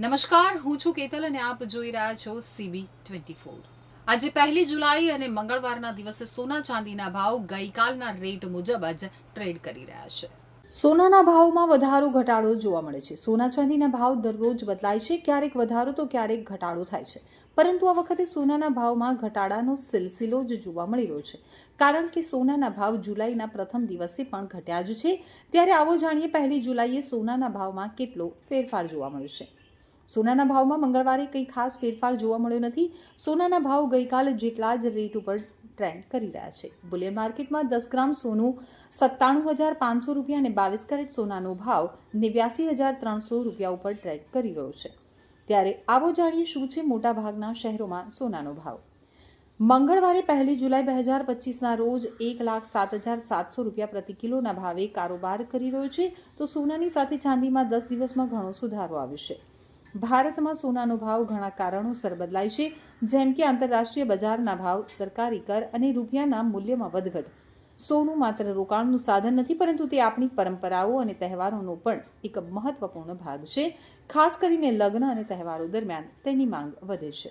નમસ્કાર, હું છું કેતલ અને આપ જોઈ રહ્યા છો સીબી ટ્વેન્ટી ફોર આજે પહેલી જુલાઈ અને મંગળવારના દિવસે સોના ચાંદીના ભાવ ગઈકાલના રેટ મુજબ જ ટ્રેડ કરી રહ્યા છે. સોનાના ભાવમાં વધારો, ઘટાડો જોવા મળે છે. સોના ચાંદીના ભાવ દરરોજ બદલાય છે. ક્યારેક વધારો તો ક્યારેક ઘટાડો થાય છે. પરંતુ આ વખતે સોનાના ભાવમાં ઘટાડાનો સિલસિલો જ જોવા મળી રહ્યો છે. કારણ કે સોનાના ભાવ જુલાઈના પ્રથમ દિવસે પણ ઘટ્યા જ છે. ત્યારે આવો જાણીએ પહેલી જુલાઈએ સોનાના ભાવમાં કેટલો ફેરફાર જોવા મળ્યો છે. સોનાના ભાવમાં મંગળવારે કંઈ ખાસ ફેરફાર જોવા મળ્યો નથી. સોનાના ભાવ ગઈકાલે જેટલા જ રેટ ઉપર ટ્રેન્ડ કરી રહ્યા છે. બુલિયન માર્કેટમાં દસ ગ્રામ સોનું સત્તાણું હજાર પાંચસો રૂપિયા અને બાવીસ કેરેટ સોનાનો ભાવ નેવ્યાસી હજાર ત્રણસો રૂપિયા ઉપર ટ્રેડ કરી રહ્યો છે. ત્યારે આવો જાણીએ શું છે મોટાભાગના શહેરોમાં સોનાનો ભાવ. મંગળવારે પહેલી જુલાઈ બે હજાર પચીસના રોજ એક લાખ સાત હજાર સાતસો રૂપિયા પ્રતિ કિલોના ભાવે કારોબાર કરી રહ્યો છે. તો સોનાની સાથે ચાંદીમાં દસ દિવસમાં ઘણો સુધારો આવ્યો છે. ભારતમાં સોનાનો ભાવ ઘણા કારણોસર બદલાય છે, જેમ કે આંતરરાષ્ટ્રીય બજારના ભાવ, સરકારી કર અને રૂપિયાના મૂલ્યમાં વધઘટ. સોનું માત્ર રોકાણનું સાધન નથી, પરંતુ તે આપણી પરંપરાઓ અને તહેવારોનો પણ એક મહત્વપૂર્ણ ભાગ છે. ખાસ કરીને લગ્ન અને તહેવારો દરમિયાન તેની માંગ વધે છે.